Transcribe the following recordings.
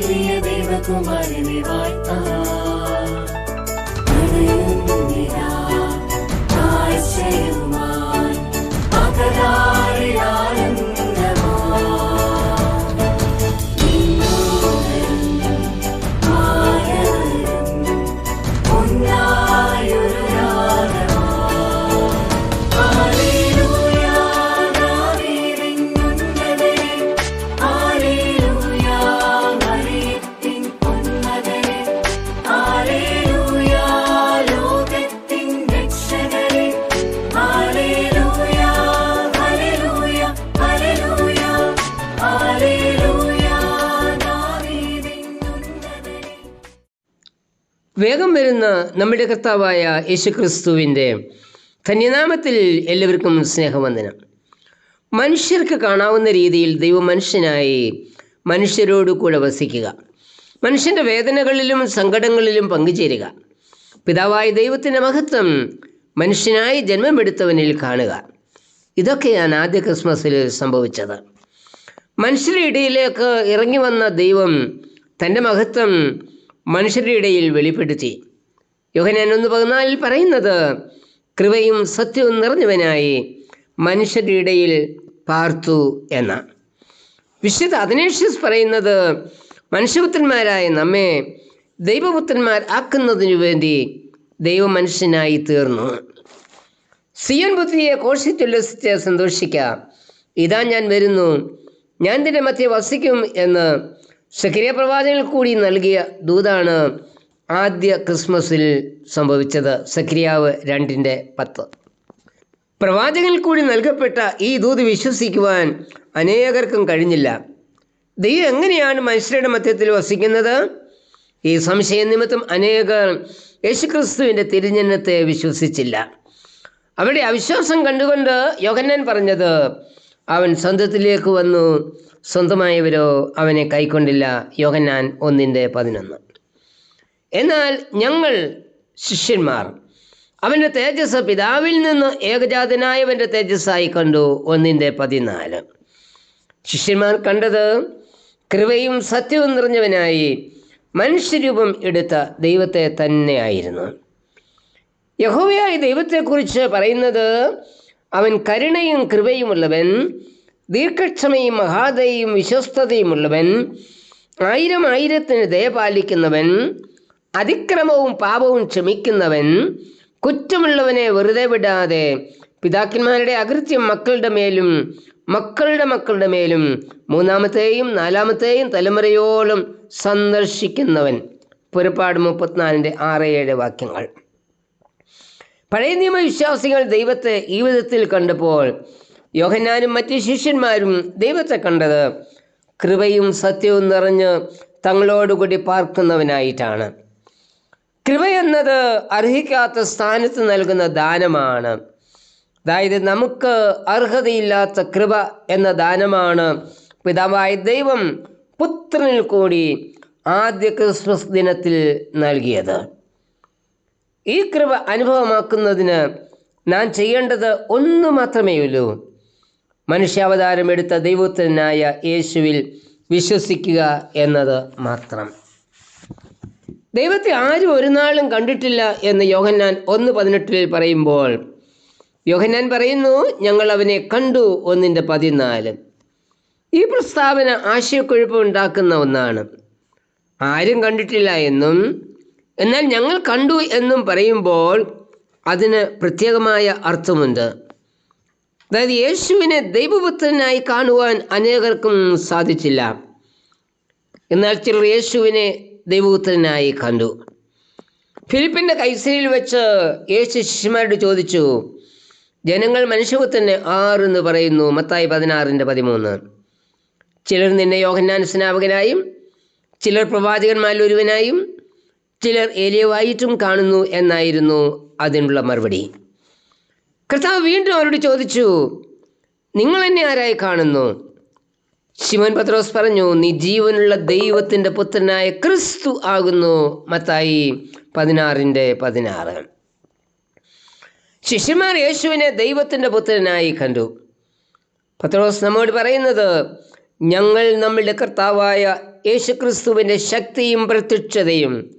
அன்பிய தேவகுமாரனை வாய்த்தான் ஆச்சரியமாய் அகரா വേഗം വരുന്ന നമ്മുടെ കർത്താവായ യേശുക്രിസ്തുവിന്റെ ധന്യനാമത്തിൽ എല്ലാവർക്കും സ്നേഹവന്ദനം. മനുഷ്യർക്ക് കാണാവുന്ന രീതിയിൽ ദൈവം മനുഷ്യനായി മനുഷ്യരോട് കൂടെ വസിക്കുക. മനുഷ്യന്റെ വേദനകളിലും സങ്കടങ്ങളിലും പങ്കുചേരുക. പിതാവായ ദൈവത്തിന്റെ മഹത്വം മനുഷ്യനായി ജന്മമെടുത്തവനിൽ കാണുക. ഇതൊക്കെയാണ് ആദ്യ ക്രിസ്മസിൽ സംഭവിച്ചത്. മനുഷ്യരുടെ ഇടയിലേക്ക് ഇറങ്ങി വന്ന ദൈവം തന്റെ മഹത്വം മനുഷ്യരുടെ ഇടയിൽ വെളിപ്പെടുത്തി. യോഹനാൻ ഒന്ന് പതിനാലിൽ പറയുന്നത് കൃപയും സത്യവും നിറഞ്ഞവനായി മനുഷ്യരുടെ ഇടയിൽ പാർത്തു എന്ന വിശുദ്ധ അതിനേഷ്യസ് പറയുന്നത് മനുഷ്യപുത്രന്മാരായ നമ്മെ ദൈവപുത്രന്മാർ ആക്കുന്നതിനു വേണ്ടി ദൈവമനുഷ്യനായി തീർന്നു. സിയൻ ബുദ്ധിയെ കോഷിച്ചുല്ലസിച്ച് സന്തോഷിക്കാം. ഇതാ ഞാൻ വരുന്നു. ഞാൻ തന്നെ മധ്യ വസിക്കും എന്ന് സക്രിയ പ്രവാചകനിൽ കൂടി നൽകിയ ദൂതാണ് ആദ്യ ക്രിസ്മസിൽ സംഭവിച്ചത്. സക്രിയാവ് രണ്ടിന്റെ പത്ത്. പ്രവാചകനിൽ കൂടി നൽകപ്പെട്ട ഈ ദൂത് വിശ്വസിക്കുവാൻ അനേകർക്കും കഴിഞ്ഞില്ല. ദൈവം എങ്ങനെയാണ് മനുഷ്യരുടെ മധ്യത്തിൽ വസിക്കുന്നത്? ഈ സംശയ നിമിത്തം അനേകർ യേശുക്രിസ്തുവിന്റെ തിരുജനത്തെ വിശ്വസിച്ചില്ല. അവിടെ അവിശ്വാസം കണ്ടുകൊണ്ട് യോഗന്നൻ പറഞ്ഞത് അവൻ സ്വന്തത്തിലേക്ക് വന്നു. സ്വന്തമായവരോ അവനെ കൈക്കൊണ്ടില്ല. യോഹന്നാൻ ഒന്നിന്റെ പതിനൊന്ന്. എന്നാൽ ഞങ്ങൾ ശിഷ്യന്മാർ. അവന്റെ തേജസ് പിതാവിൽ നിന്ന് ഏകജാതനായവന്റെ തേജസ്സായി കണ്ടു. ഒന്നിന്റെ പതിനാല്. ശിഷ്യന്മാർ കണ്ടത് കൃപയും സത്യവും നിറഞ്ഞവനായി മനുഷ്യരൂപം എടുത്ത ദൈവത്തെ തന്നെയായിരുന്നു യഹോവയായ ദൈവത്തെക്കുറിച്ച് പറയുന്നത് അവൻ കരുണയും കൃപയുമുള്ളവൻ ദീർഘക്ഷമയും മഹാദയും വിശ്വസ്തതയുമുള്ളവൻ ആയിരം ആയിരത്തിന് ദയ പാലിക്കുന്നവൻ അതിക്രമവും പാപവും ക്ഷമിക്കുന്നവൻ കുറ്റമുള്ളവനെ വെറുതെ വിടാതെ പിതാക്കന്മാരുടെ അകൃത്യം മക്കളുടെ മേലും മക്കളുടെ മക്കളുടെ മേലും മൂന്നാമത്തെയും നാലാമത്തെയും തലമുറയോളം സന്ദർശിക്കുന്നവൻ. പുറപ്പാട് മുപ്പത്തിനാലിന്റെ ആറ് ഏഴ് വാക്യങ്ങൾ. പഴയ നിയമ വിശ്വാസികൾ ദൈവത്തെ ഈ വിധത്തിൽ കണ്ടപ്പോൾ യോഹന്നാനും മറ്റ് ശിഷ്യന്മാരും ദൈവത്തെ കണ്ടത് കൃപയും സത്യവും നിറഞ്ഞ് തങ്ങളോടുകൂടി പാർക്കുന്നവനായിട്ടാണ്. കൃപ എന്നത് അർഹിക്കാത്ത സ്ഥാനത്ത് നൽകുന്ന ദാനമാണ്. അതായത് നമുക്ക് അർഹതയില്ലാത്ത കൃപ എന്ന ദാനമാണ് പിതാവായ ദൈവം പുത്രനിൽ കൂടി ആദ്യ ക്രിസ്മസ് ദിനത്തിൽ നൽകിയത്. ഈ കൃപ അനുഭവമാക്കുന്നതിന് നാം ചെയ്യേണ്ടത് ഒന്ന് മാത്രമേയുള്ളൂ മനുഷ്യാവതാരം എടുത്ത ദൈവത്തിനായ യേശുവിൽ വിശ്വസിക്കുക എന്നത് മാത്രം. ദൈവത്തെ ആരും ഒരു നാളും കണ്ടിട്ടില്ല എന്ന് യോഹന്നാൻ ഒന്ന് പതിനെട്ടിൽ പറയുമ്പോൾ യോഹന്നാൻ പറയുന്നു ഞങ്ങൾ അവനെ കണ്ടു ഒന്നിന്റെ പതിനാല്. ഈ പ്രസ്താവന ആശയക്കുഴപ്പം ഉണ്ടാക്കുന്ന ഒന്നാണ്. ആരും കണ്ടിട്ടില്ല എന്നും എന്നാൽ ഞങ്ങൾ കണ്ടു എന്നും പറയുമ്പോൾ അതിന് പ്രത്യേകമായ അർത്ഥമുണ്ട്. അതായത് യേശുവിനെ ദൈവപുത്രനായി കാണുവാൻ അനേകർക്കും സാധിച്ചില്ല. എന്നാൽ ചിലർ യേശുവിനെ ദൈവപുത്രനായി കണ്ടു. ഫിലിപ്പിന്റെ കൈസരിയിൽ വെച്ച് യേശു ശിഷ്യന്മാരോട് ചോദിച്ചു ജനങ്ങൾ മനുഷ്യപുത്രനെ ആറെന്ന് പറയുന്നു? മത്തായി പതിനാറിന്റെ പതിമൂന്ന്. ചിലർ നിന്നെ യോഹന്നാൻ സ്നാപകനായും ചിലർ പ്രവാചകന്മാരിൽ ഒരുവനായും ചിലർ എലിയവായിട്ടും കാണുന്നു എന്നായിരുന്നു അതിനുള്ള മറുപടി. കർത്താവ് വീണ്ടും അവരോട് ചോദിച്ചു നിങ്ങൾ എന്നെ ആരായി കാണുന്നു? ശിവൻ പത്രോസ് പറഞ്ഞു നീ ജീവനുള്ള ദൈവത്തിന്റെ പുത്രനായ ക്രിസ്തു ആകുന്നു. മത്തായി പതിനാറിന്റെ പതിനാറ്. ശിഷ്യന്മാർ യേശുവിനെ ദൈവത്തിന്റെ പുത്രനായി കണ്ടു. പത്രോസ് നമ്മോട് പറയുന്നത് ഞങ്ങൾ നമ്മളുടെ കർത്താവായ യേശുക്രിസ്തുവിന്റെ ശക്തിയും പ്രത്യക്ഷതയും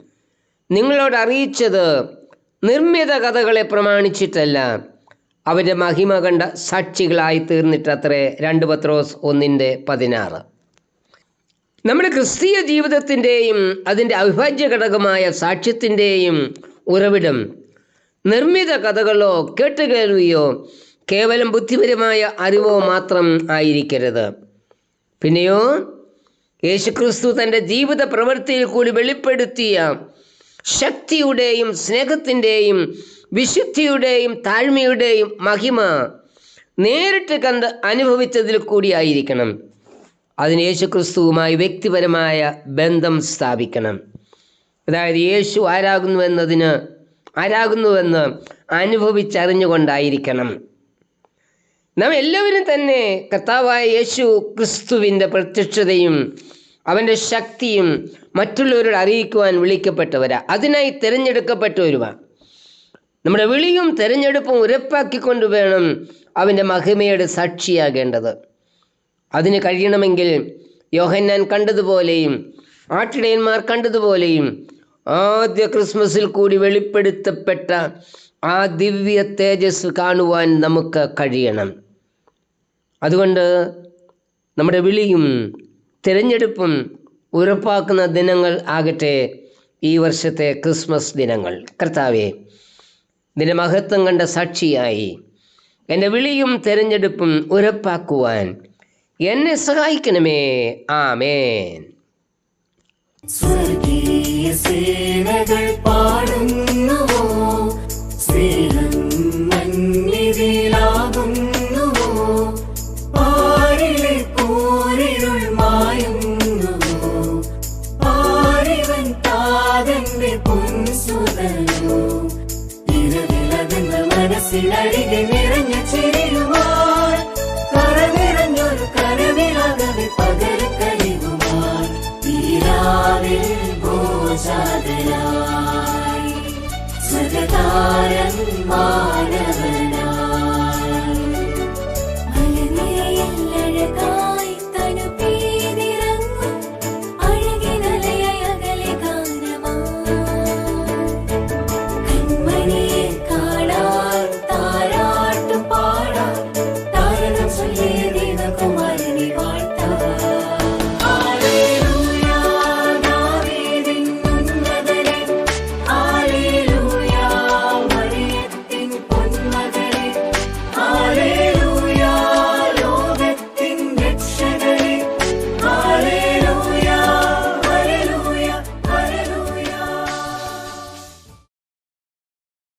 നിങ്ങളോട് അറിയിച്ചത് നിർമ്മിത കഥകളെ പ്രമാണിച്ചിട്ടല്ല. അവന്റെ മഹിമ കണ്ട സാക്ഷികളായി തീർന്നിട്ടത്രേ രണ്ട് പത്രോസ് ഒന്നിന്റെ പതിനാറ്. നമ്മുടെ ക്രിസ്തീയ ജീവിതത്തിന്റെയും അതിന്റെ അവിഭാജ്യ ഘടകമായ സാക്ഷ്യത്തിന്റെയും ഉറവിടം നിർമ്മിത കഥകളോ കേട്ടുകേൾവിയോ കേവലം ബുദ്ധിപരമായ അറിവോ മാത്രം ആയിരിക്കരുത്. പിന്നെയോ യേശുക്രിസ്തു തന്റെ ജീവിത പ്രവൃത്തിയിൽ കൂടി വെളിപ്പെടുത്തിയ ശക്തിയുടെയും സ്നേഹത്തിന്റെയും വിശുദ്ധിയുടെയും താഴ്മയുടെയും മഹിമ നേരിട്ട് കണ്ട് അനുഭവിച്ചതിൽ കൂടിയായിരിക്കണം. അതിന് യേശുക്രിസ്തുവുമായി വ്യക്തിപരമായ ബന്ധം സ്ഥാപിക്കണം. അതായത് യേശു ആരാകുന്നുവെന്നതിന് ആരാകുന്നുവെന്ന് അനുഭവിച്ചറിഞ്ഞുകൊണ്ടായിരിക്കണം. നാം എല്ലാവരും തന്നെ കർത്താവായ യേശു ക്രിസ്തുവിന്റെ പ്രത്യക്ഷതയും അവന്റെ ശക്തിയും മറ്റുള്ളവരോട് അറിയിക്കുവാൻ വിളിക്കപ്പെട്ടവരാ. അതിനായി തിരഞ്ഞെടുക്കപ്പെട്ടവരുമാ നമ്മുടെ വിളിയും തിരഞ്ഞെടുപ്പും ഉറപ്പാക്കിക്കൊണ്ട് വേണം അവന്റെ മഹിമയുടെ സാക്ഷിയാകേണ്ടത്. അതിന് കഴിയണമെങ്കിൽ യോഹന്നാൻ കണ്ടതുപോലെയും ആട്ടിടയന്മാർ കണ്ടതുപോലെയും ആദ്യ ക്രിസ്മസിൽ കൂടി വെളിപ്പെടുത്തപ്പെട്ട ആ ദിവ്യ തേജസ് കാണുവാൻ നമുക്ക് കഴിയണം. അതുകൊണ്ട് നമ്മുടെ വിളിയും തിരഞ്ഞെടുപ്പും ഉറപ്പാക്കുന്ന ദിനങ്ങൾ ആകട്ടെ ഈ വർഷത്തെ ക്രിസ്മസ് ദിനങ്ങൾ. കർത്താവെ നിന്റെ മഹത്വം കണ്ട സാക്ഷിയായി. എന്റെ വിളിയും തിരഞ്ഞെടുപ്പും ഉറപ്പാക്കുവാൻ എന്നെ സഹായിക്കണമേ. ആമേൻ. സ്വർഗീയ സേനകൾ പാടുന്നുവോ താതന്റെ പൊൻസുതനോ ഇരവിലകുന്ന മനസ്സിലരികെ നിറഞ്ഞ ചിരിയുമായി കറനിറഞ്ഞൊരു കരവിളകവി പകരം കഴിവുമായി തീരാവിൽ ഭോജാതരായി. സ്വഗതാരൻ മാനവനായി